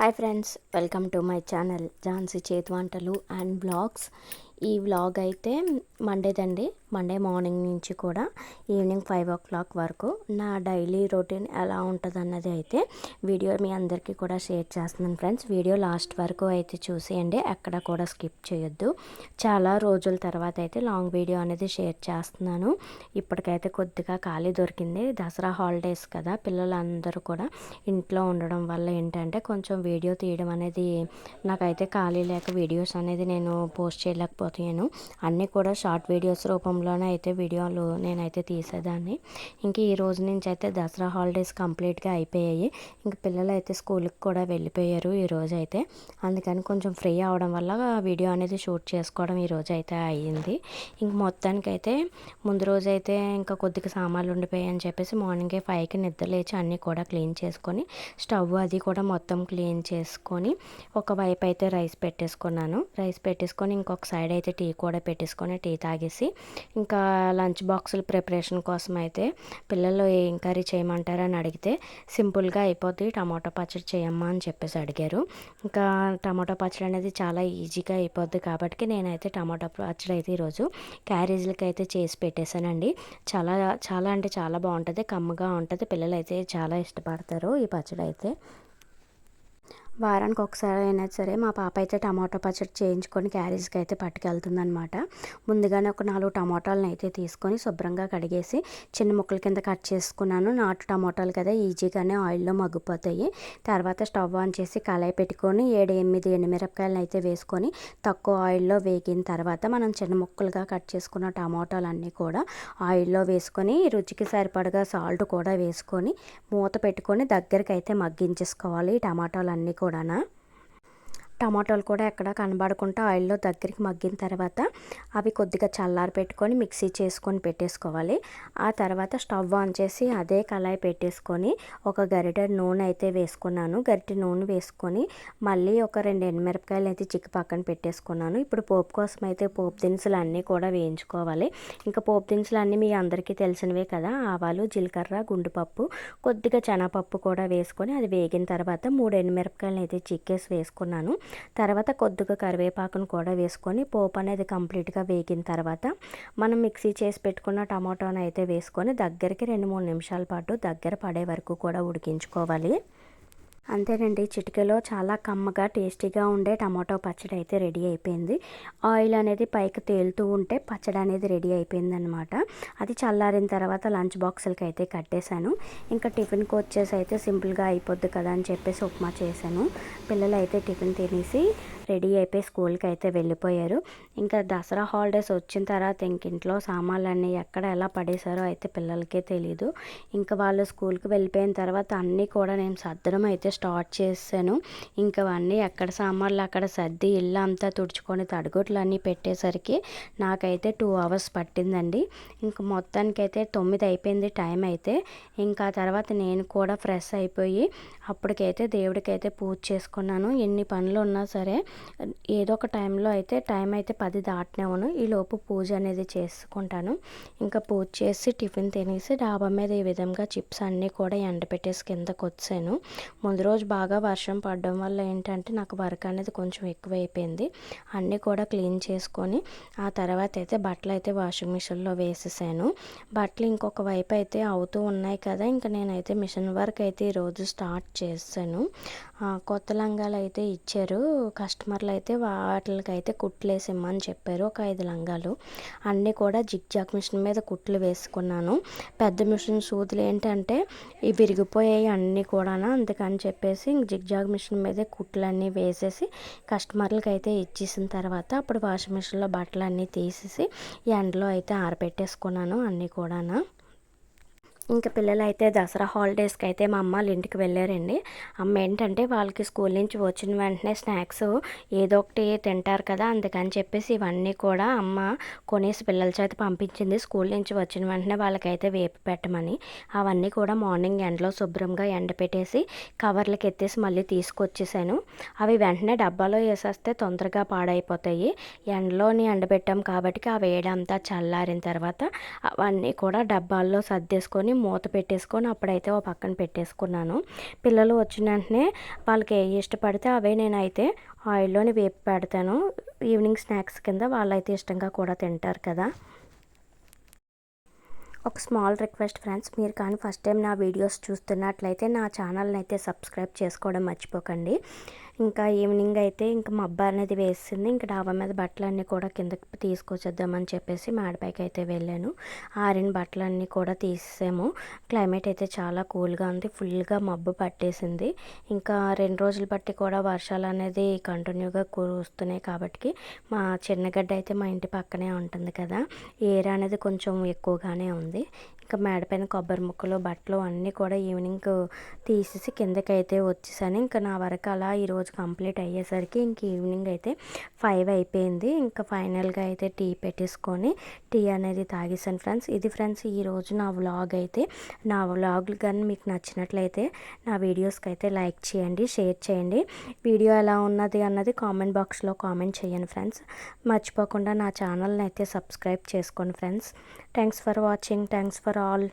Hi friends welcome to my channel Jhansi చేతి వంటలు and blogs ఈ వ్లాగ్ అయితే మండేదండి మండే మార్నింగ్ నుంచి కూడా ఈవినింగ్ ఫైవ్ ఓ క్లాక్ వరకు నా డైలీ రొటీన్ ఎలా ఉంటుంది అన్నది అయితే వీడియో మీ అందరికీ కూడా షేర్ చేస్తున్నాను ఫ్రెండ్స్ వీడియో లాస్ట్ వరకు అయితే చూసేయండి. ఎక్కడ కూడా స్కిప్ చేయొద్దు. చాలా రోజుల తర్వాత అయితే లాంగ్ వీడియో అనేది షేర్ చేస్తున్నాను. ఇప్పటికైతే కొద్దిగా ఖాళీ దొరికింది. దసరా హాలిడేస్ కదా. పిల్లలందరూ కూడా ఇంట్లో ఉండడం వల్ల ఏంటంటే కొంచెం వీడియో తీయడం అనేది నాకైతే ఖాళీ లేక వీడియోస్ అనేది నేను పోస్ట్ చేయలేకపోతున్నాను. అన్నీ కూడా షార్ట్ వీడియోస్ రూపంలోనే అయితే వీడియోలు నేనైతే తీసేదాన్ని. ఇంక ఈ రోజు నుంచి అయితే దసరా హాలిడేస్ కంప్లీట్గా అయిపోయాయి. ఇంక పిల్లలు అయితే స్కూల్కి కూడా వెళ్ళిపోయారు ఈ అయితే. అందుకని కొంచెం ఫ్రీ అవడం వల్ల వీడియో అనేది షూట్ చేసుకోవడం ఈ రోజు అయితే అయ్యింది. ఇంక మొత్తానికైతే ముందు రోజు అయితే ఇంకా కొద్దిగా సామాన్లు ఉండిపోయాయని అని చెప్పేసి మార్నింగే ఫైవ్కి నిద్ర లేచి అన్నీ కూడా క్లీన్ చేసుకొని స్టవ్ అది కూడా మొత్తం క్లీన్ చేసుకొని ఒకవైపు అయితే రైస్ పెట్టేసుకున్నాను. రైస్ పెట్టేసుకొని ఇంకొక సైడ్ అయితే టీ కూడా పెట్టేసుకొని టీ తాగేసి ఇంకా లంచ్ బాక్సుల ప్రిపరేషన్ కోసం అయితే పిల్లలు ఏం కర్రీ చేయమంటారని అడిగితే సింపుల్గా అయిపోద్ది టమాటో పచ్చడి చేయమ్మా అని చెప్పేసి అడిగారు. ఇంకా టమాటో పచ్చడి అనేది చాలా ఈజీగా అయిపోద్ది కాబట్టి నేనైతే టమాటో పచ్చడి అయితే ఈరోజు క్యారేజీలకి అయితే చేసి పెట్టేశానండి. చాలా చాలా అంటే చాలా బాగుంటుంది కమ్మగా ఉంటుంది పిల్లలు అయితే చాలా ఇష్టపడతారు ఈ పచ్చడి అయితే. వారానికి ఒకసారి అయినా సరే మా పాప అయితే టమాటో పచ్చడి చేయించుకొని క్యారేజ్కి అయితే పట్టుకెళ్తుందనమాట ముందుగానే ఒక నాలుగు టమాటాలను అయితే తీసుకొని శుభ్రంగా కడిగేసి చిన్న ముక్కల కింద కట్ చేసుకున్నాను. నాటు టమాటాలు కదా ఈజీగానే ఆయిల్లో మగ్గిపోతాయి. తర్వాత స్టవ్ ఆన్ చేసి కళాయి పెట్టుకొని ఏడు ఎనిమిది ఎండుమిరపకాయలను అయితే వేసుకొని తక్కువ ఆయిల్లో వేగిన తర్వాత మనం చిన్న ముక్కలుగా కట్ చేసుకున్న టమాటాలన్నీ కూడా ఆయిల్లో వేసుకొని రుచికి సరిపడగా సాల్ట్ కూడా వేసుకొని మూత పెట్టుకొని దగ్గరికి అయితే మగ్గించేసుకోవాలి. ఈ టమాటాలన్నీ అన్నీ కూడానా? టమాటోలు కూడా ఎక్కడ కనబడకుండా ఆయిల్లో దగ్గరికి మగ్గిన తర్వాత అవి కొద్దిగా చల్లారి పెట్టుకొని మిక్సీ చేసుకొని పెట్టేసుకోవాలి. ఆ తర్వాత స్టవ్ ఆన్ చేసి అదే కళాయి పెట్టేసుకొని ఒక గరిటె నూనె అయితే వేసుకున్నాను. గరిటె నూనె వేసుకొని మళ్ళీ ఒక రెండు ఎండుమిరపకాయలు అయితే చిక్కి పక్కన పెట్టేసుకున్నాను. ఇప్పుడు పోపు కోసం అయితే పోపు దినుసులు అన్నీ కూడా వేయించుకోవాలి. ఇంకా పోపు దినుసులు అన్నీ మీ అందరికీ తెలిసినవే కదా. ఆవాలు జీలకర్ర గుండుపప్పు కొద్దిగా శనగపప్పు కూడా వేసుకొని అది వేగిన తర్వాత మూడు ఎండుమిరపకాయలు అయితే చిక్కేసి వేసుకున్నాను. తర్వాత కొద్దిగా కరివేపాకును కూడా వేసుకొని పోపు అనేది కంప్లీట్గా వేగిన తర్వాత మనం మిక్సీ చేసి పెట్టుకున్న టమాటోని అయితే వేసుకొని దగ్గరికి రెండు మూడు నిమిషాల పాటు దగ్గర పడే వరకు కూడా ఉడికించుకోవాలి. అంతేనండి చిటికలో చాలా కమ్మగా టేస్టీగా ఉండే టమాటో పచ్చడి అయితే రెడీ అయిపోయింది. ఆయిల్ అనేది పైకి తేలుతూ ఉంటే పచ్చడి అనేది రెడీ అయిపోయింది అనమాట అది చల్లారిన తర్వాత లంచ్ బాక్సులకి అయితే కట్టేశాను. ఇంకా టిఫిన్కి వచ్చేసి అయితే సింపుల్గా అయిపోద్ది కదా అని చెప్పేసి ఉప్మా చేశాను. పిల్లలు అయితే టిఫిన్ తినేసి రెడీ అయిపోయి స్కూల్కి అయితే వెళ్ళిపోయారు. ఇంకా దసరా హాలిడేస్ వచ్చిన తర్వాత ఇంక ఇంట్లో సామాన్లన్నీ ఎక్కడ ఎలా పడేశారో అయితే పిల్లలకే తెలీదు. ఇంకా వాళ్ళు స్కూల్కి వెళ్ళిపోయిన తర్వాత అన్నీ కూడా నేను సర్దడం అయితే స్టార్ట్ చేశాను. ఇంకా అన్నీ ఎక్కడ సామాన్లు అక్కడ సర్ది ఇల్లు అంతా తుడుచుకొని తడుగుట్లు అన్నీ పెట్టేసరికి నాకైతే టూ అవర్స్ పట్టిందండి. ఇంకా మొత్తానికైతే తొమ్మిది అయిపోయింది టైం అయితే. ఇంకా తర్వాత నేను కూడా ఫ్రెష్ అయిపోయి అప్పటికైతే దేవుడికైతే పూజ చేసుకున్నాను. ఎన్ని పనులు ఉన్నా సరే ఏదో ఒక టైంలో అయితే టైం అయితే పది దాటినాను ఈలోపు పూజ అనేది చేసుకుంటాను. ఇంకా పూజ చేసి టిఫిన్ తినేసి డాబా మీద ఈ విధంగా చిప్స్ అన్నీ కూడా ఎండపెట్టేసి కిందకు వచ్చాను. ముందు రోజు బాగా వర్షం పడడం వల్ల ఏంటంటే నాకు వర్క్ అనేది కొంచెం ఎక్కువ అయిపోయింది అన్నీ కూడా క్లీన్ చేసుకొని ఆ తర్వాత అయితే బట్టలు అయితే వాషింగ్ మిషన్లో వేసేసాను. బట్టలు ఇంకొక వైపు అయితే అవుతూ ఉన్నాయి కదా ఇంకా నేనైతే మిషన్ వర్క్ అయితే ఈరోజు స్టార్ట్ చేశాను. కొత్త లంగాలు అయితే ఇచ్చారు. కస్టమర్లు అయితే వాటికి అయితే కుట్లు వేసిమ్మని చెప్పారు ఒక ఐదు లంగాలు. అన్నీ కూడా జిగ్ జాగ్ మిషన్ మీద కుట్లు వేసుకున్నాను. పెద్ద మిషన్ సూదులు ఏంటంటే ఇవి విరిగిపోయాయి అన్నీ కూడా అందుకని చెప్పేసి జిగ్ జాగ్ మిషన్ మీదే కుట్లన్నీ వేసేసి కస్టమర్లకు అయితే ఇచ్చేసిన తర్వాత అప్పుడు వాషింగ్ మిషన్లో బట్టలు అన్నీ తీసేసి ఎండలో అయితే ఆరబెట్టేసుకున్నాను అన్నీ కూడా ఇంకా పిల్లలు అయితే దసరా హాలిడేస్కి అయితే మా అమ్మ వాళ్ళ ఇంటికి వెళ్ళారండి. అమ్మ ఏంటంటే వాళ్ళకి స్కూల్ నుంచి వచ్చిన వెంటనే స్నాక్స్ ఏదో ఒకటి తింటారు కదా అందుకని చెప్పేసి ఇవన్నీ కూడా అమ్మ కొనేసి పిల్లల చేత పంపించింది. స్కూల్ నుంచి వచ్చిన వెంటనే వాళ్ళకైతే వేపి పెట్టమని అవన్నీ కూడా మార్నింగ్ ఎండలో శుభ్రంగా ఎండపెట్టేసి కవర్లకు కవర్లకి ఎత్తేసి మళ్ళీ తీసుకొచ్చేసాను. అవి వెంటనే డబ్బాలో వేసేస్తే తొందరగా పాడైపోతాయి. ఎండలోని ఎండబెట్టాం కాబట్టి ఆ వేడంతా చల్లారిన తర్వాత అవన్నీ కూడా డబ్బాల్లో సర్దేసుకొని మూత పెట్టేసుకొని అప్పుడైతే ఓ పక్కన పెట్టేసుకున్నాను. పిల్లలు వచ్చిన వెంటనే వాళ్ళకి ఏ ఇష్టపడితే అవే నేనైతే ఆయిల్లోని వేపి పెడతాను. ఈవినింగ్ స్నాక్స్ కింద వాళ్ళైతే ఇష్టంగా కూడా తింటారు కదా. ఒక స్మాల్ రిక్వెస్ట్ ఫ్రెండ్స్ మీరు కానీ ఫస్ట్ టైం నా వీడియోస్ చూస్తున్నట్లయితే నా ఛానల్ని అయితే సబ్స్క్రైబ్ చేసుకోవడం మర్చిపోకండి. ఇంకా ఈవినింగ్ అయితే ఇంకా మబ్బ అనేది వేసింది ఇంకా డాబా మీద బట్టలన్నీ కూడా కిందకి తీసుకొచ్చేద్దామని చెప్పేసి మేడపైకి అయితే వెళ్ళాను. ఆరిన బట్టలన్నీ కూడా తీసాము క్లైమేట్ అయితే చాలా కూల్గా ఉంది ఫుల్గా మబ్బు పట్టేసింది. ఇంకా రెండు రోజులు బట్టి కూడా వర్షాలు అనేది కంటిన్యూగా కురుస్తున్నాయి కాబట్టి మా చిన్నగడ్డ అయితే మా ఇంటి పక్కనే ఉంటుంది కదా ఏర్ అనేది కొంచెం ఎక్కువగానే ఉంది. ఉంది ఇంకా మేడపైన కొబ్బరి ముక్కలు బట్టలు అన్నీ కూడా ఈవినింగ్ తీసేసి కిందకి అయితే వచ్చేసాను. ఇంకా నా వరకు అలా ఈరోజు కంప్లీట్ అయ్యేసరికి ఇంక ఈవినింగ్ అయితే ఫైవ్ అయిపోయింది. ఇంకా ఫైనల్గా అయితే టీ పెట్టేసుకొని టీ అనేది తాగేసాను ఫ్రెండ్స్. ఇది ఫ్రెండ్స్ ఈరోజు నా వ్లాగ్ అయితే. నా వ్లాగ్ కానీ మీకు నచ్చినట్లయితే నా వీడియోస్కి అయితే లైక్ చేయండి షేర్ చేయండి. వీడియో ఎలా ఉన్నది అన్నది కామెంట్ బాక్స్లో కామెంట్ చేయండి ఫ్రెండ్స్. మర్చిపోకుండా నా ఛానల్ని అయితే సబ్స్క్రైబ్ చేసుకోండి friends. Thanks for watching. Thanks for என்றால்